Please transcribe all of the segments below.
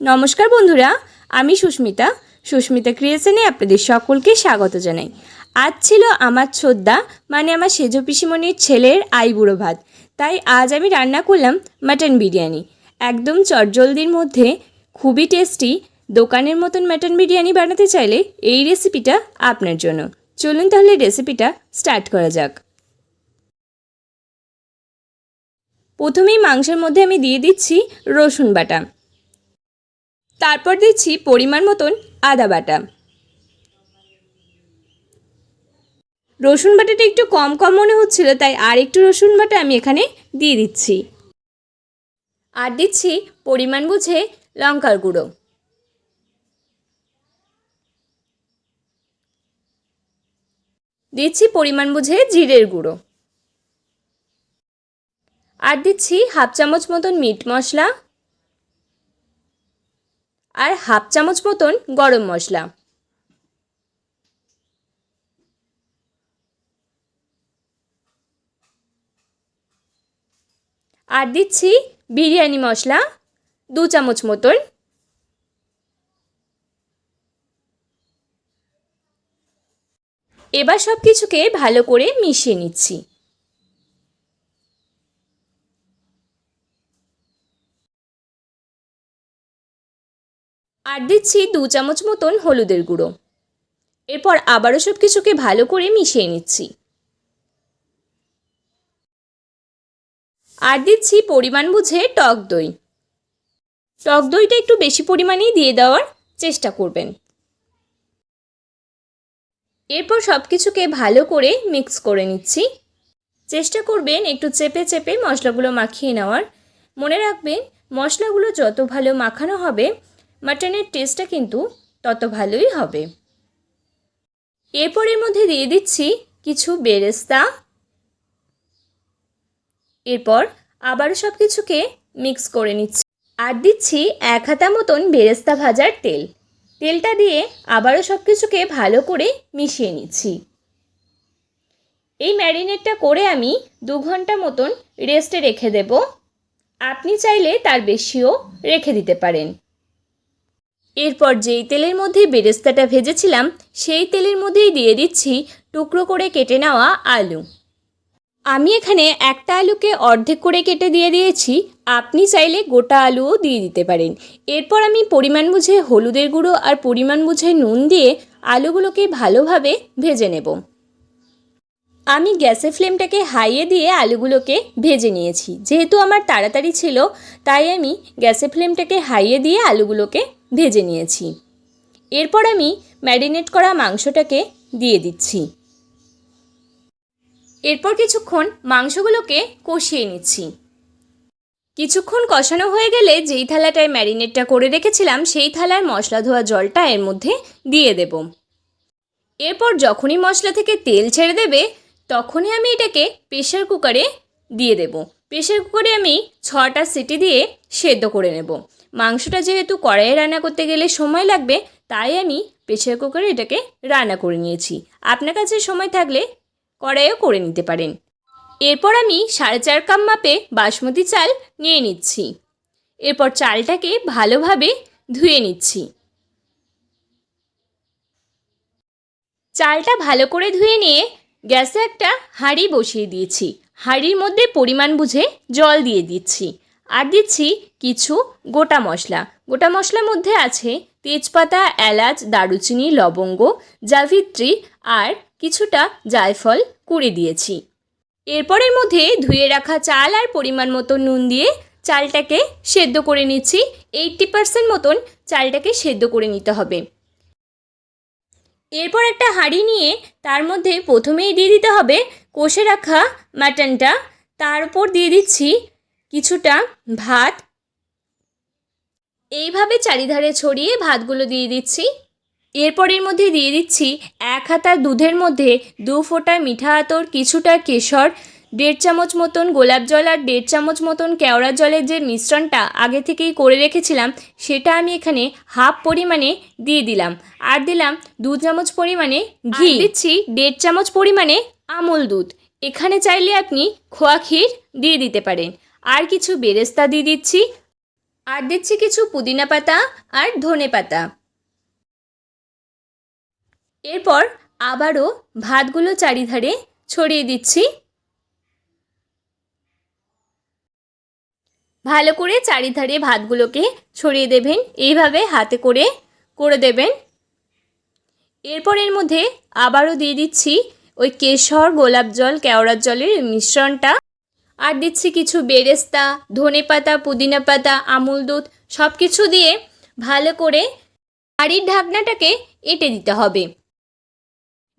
নমস্কার বন্ধুরা, আমি সুস্মিতা। সুস্মিতা ক্রিয়েশনে আপনাদের সকলকে স্বাগত জানাই। আজ ছিল আমার ছোদ্দা মানে আমার সেজ পিসিমণির ছেলের আইবুড়ো ভাত। তাই আজ আমি রান্না করলাম মাটন বিরিয়ানি। একদম চটজলদির মধ্যে, খুবই টেস্টি দোকানের মতন মাটন বিরিয়ানি বানাতে চাইলে এই রেসিপিটা আপনার জন্য। চলুন তাহলে রেসিপিটা স্টার্ট করা যাক। প্রথমেই মাংসের মধ্যে আমি দিয়ে দিচ্ছি রসুন বাটা। তারপর দিচ্ছি পরিমাণ মতন আদা বাটা। রসুন বাটাটা একটু কম কম মনে হচ্ছিল, তাই আর একটু রসুন বাটা আমি এখানে দিয়ে দিচ্ছি। আর দিচ্ছি পরিমাণ বুঝে লঙ্কার গুঁড়ো। দিচ্ছি পরিমাণ বুঝে জিরের গুঁড়ো। আর দিচ্ছি হাফ চামচ মতন মিট মশলা। আর হাফ চামচ মতন গরম মশলা। আর দিচ্ছি বিরিয়ানি মশলা, দু চামচ মতন। এবার সব কিছুকে ভালো করে মিশিয়ে নিচ্ছি। আর দিচ্ছি দু চামচ মতন হলুদের গুঁড়ো। এরপর আবারও সব কিছুকে ভালো করে মিশিয়ে নিচ্ছি। আর দিচ্ছি পরিমাণ বুঝে টক দই। টক দইটা একটু বেশি পরিমাণেই দিয়ে দেওয়ার চেষ্টা করবেন। এরপর সব কিছুকে ভালো করে মিক্স করে নিচ্ছি। চেষ্টা করবেন একটু চেপে চেপে মশলাগুলো মাখিয়ে নেওয়ার। মনে রাখবেন, মশলাগুলো যত ভালো মাখানো হবে মাটনের টেস্টটা কিন্তু তত ভালোই হবে। এরপর এর মধ্যে দিয়ে দিচ্ছি কিছু বেরেস্তা। এরপর আবারও সব কিছুকে মিক্স করে নিচ্ছি। আর দিচ্ছি এক হাতা মতন বেরেস্তা ভাজার তেল। তেলটা দিয়ে আবারও সব কিছুকে ভালো করে মিশিয়ে নিচ্ছি। এই ম্যারিনেটটা করে আমি দু ঘণ্টা মতন রেস্টে রেখে দেব। আপনি চাইলে তার বেশিও রেখে দিতে পারেন। এরপর যেই তেলের মধ্যে বেরেস্তাটা ভেজেছিলাম, সেই তেলের মধ্যেই দিয়ে দিচ্ছি টুকরো করে কেটে নেওয়া আলু। আমি এখানে একটা আলুকে অর্ধেক করে কেটে দিয়ে দিয়েছি। আপনি চাইলে গোটা আলুও দিয়ে দিতে পারেন। এরপর আমি পরিমাণ বুঝে হলুদের গুঁড়ো আর পরিমাণ বুঝে নুন দিয়ে আলুগুলোকে ভালোভাবে ভেজে নেব। আমি গ্যাসের ফ্লেমটাকে হাইয়ে দিয়ে আলুগুলোকে ভেজে নিয়েছি। যেহেতু আমার তাড়াতাড়ি ছিল, তাই আমি গ্যাসের ফ্লেমটাকে হাইয়ে দিয়ে আলুগুলোকে ভেজে নিয়েছি। এরপর আমি ম্যারিনেট করা মাংসটাকে দিয়ে দিচ্ছি। এরপর কিছুক্ষণ মাংসগুলোকে কষিয়ে নিচ্ছি। কিছুক্ষণ কষানো হয়ে গেলে যেই থালাটায় ম্যারিনেটটা করে রেখেছিলাম, সেই থালার মশলা ধোয়া জলটা এর মধ্যে দিয়ে দেব। এরপর যখনই মশলা থেকে তেল ছেড়ে দেবে তখনই আমি এটাকে প্রেশার কুকারে দিয়ে দেব। প্রেশার কুকারে আমি ছটা সিটি দিয়ে সেদ্ধ করে নেব। মাংসটা যেহেতু কড়াইয়ে রান্না করতে গেলে সময় লাগবে, তাই আমি প্রেশার কুকারে এটাকে রান্না করে নিয়েছি। আপনার কাছে সময় থাকলে কড়াইও করে নিতে পারেন। এরপর আমি সাড়ে চার কাপ মাপে বাসমতি চাল নিয়ে নিচ্ছি। এরপর চালটাকে ভালোভাবে ধুয়ে নিচ্ছি। চালটা ভালো করে ধুয়ে নিয়ে গ্যাসে একটা হাঁড়ি বসিয়ে দিয়েছি। হাঁড়ির মধ্যে পরিমাণ বুঝে জল দিয়ে দিচ্ছি। আর দিচ্ছি কিছু গোটা মশলা। গোটা মশলার মধ্যে আছে তেজপাতা, এলাচ, দারুচিনি, লবঙ্গ জাভিত্রী আর কিছুটা জায়ফল কুড়ে দিয়েছি। এরপরের মধ্যে ধুয়ে রাখা চাল আর পরিমাণ মতো নুন দিয়ে চালটাকে সেদ্ধ করে নিচ্ছি। এইটটি পার্সেন্ট মতন চালটাকে সেদ্ধ করে নিতে হবে। এরপর একটা হাঁড়ি নিয়ে তার মধ্যে প্রথমেই দিয়ে দিতে হবে কষে রাখা মাটনটা। তার উপর দিয়ে দিচ্ছি কিছুটা ভাত। এইভাবে চারিধারে ছড়িয়ে ভাতগুলো দিয়ে দিচ্ছি। এরপর এর মধ্যে দিয়ে দিচ্ছি এক হাতা দুধের মধ্যে দু ফোঁটা মিঠা আতর, কিছুটা কেশর দেড় চামচ মতন গোলাপ জল আর দেড় চামচ মতন কেওড়া জলের যে মিশ্রণটা আগে থেকেই করে রেখেছিলাম সেটা আমি এখানে হাফ পরিমাণে দিয়ে দিলাম। আর দিলাম দু চামচ পরিমাণে ঘি। দিচ্ছি দেড় চামচ পরিমাণে আমল দুধ। এখানে চাইলে আপনি খোয়া ক্ষীর দিয়ে দিতে পারেন। আর কিছু বেরেস্তা দিয়ে দিচ্ছি। আর দিচ্ছি কিছু পুদিনা পাতা আর ধনে পাতা। এরপর আবারও ভাতগুলো চারিধারে ছড়িয়ে দিচ্ছি। ভালো করে চারিধারে ভাতগুলোকে ছড়িয়ে দেবেন। এইভাবে হাতে করে করে দেবেন। এরপর এর মধ্যে আবারও দিয়ে দিচ্ছি ওই কেশর গোলাপ জল কেওড়ার জলের মিশ্রণটা। আর দিচ্ছি কিছু বেরেস্তা, ধনে পাতা, পুদিনা পাতা, আমুল দুধ সব কিছু দিয়ে ভালো করে হাঁড়ির ঢাকনাটাকে এঁটে দিতে হবে।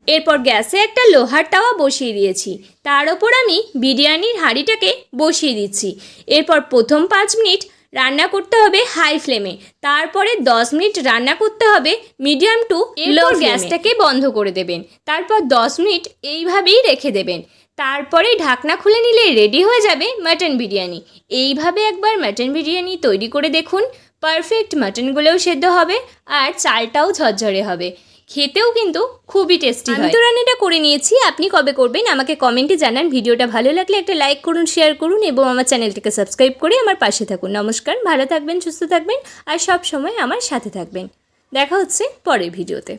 এরপর গ্যাসে একটা লোহার তাওয়া বসিয়ে দিয়েছি। তার ওপর আমি বিরিয়ানির হাঁড়িটাকে বসিয়ে দিচ্ছি। এরপর প্রথম পাঁচ মিনিট রান্না করতে হবে হাই ফ্লেমে। তারপরে দশ মিনিট রান্না করতে হবে মিডিয়াম টু লো গ্যাসটাকে বন্ধ করে দেবেন। তারপর দশ মিনিট এইভাবেই রেখে দেবেন। তারপরে ঢাকনা খুলে নিলে রেডি হয়ে যাবে মাটন বিরিয়ানি। এইভাবে একবার মাটন বিরিয়ানি তৈরি করে দেখুন। পারফেক্ট মাটনগুলোও সেদ্ধ হবে আর চালটাও ঝরঝরে হবে। খেতেও কিন্তু খুবই টেস্টি আমি তো রান্নাটা করে নিয়েছি আপনি কবে করবেন? আমাকে কমেন্টে জানান। ভিডিওটা ভালো লাগলে একটা লাইক করুন শেয়ার করুন এবং আমার চ্যানেলটিকে সাবস্ক্রাইব করে আমার পাশে থাকুন। নমস্কার ভালো থাকবেন সুস্থ থাকবেন আর সব সময় আমার সাথে থাকবেন। দেখা হচ্ছে পরের ভিডিওতে।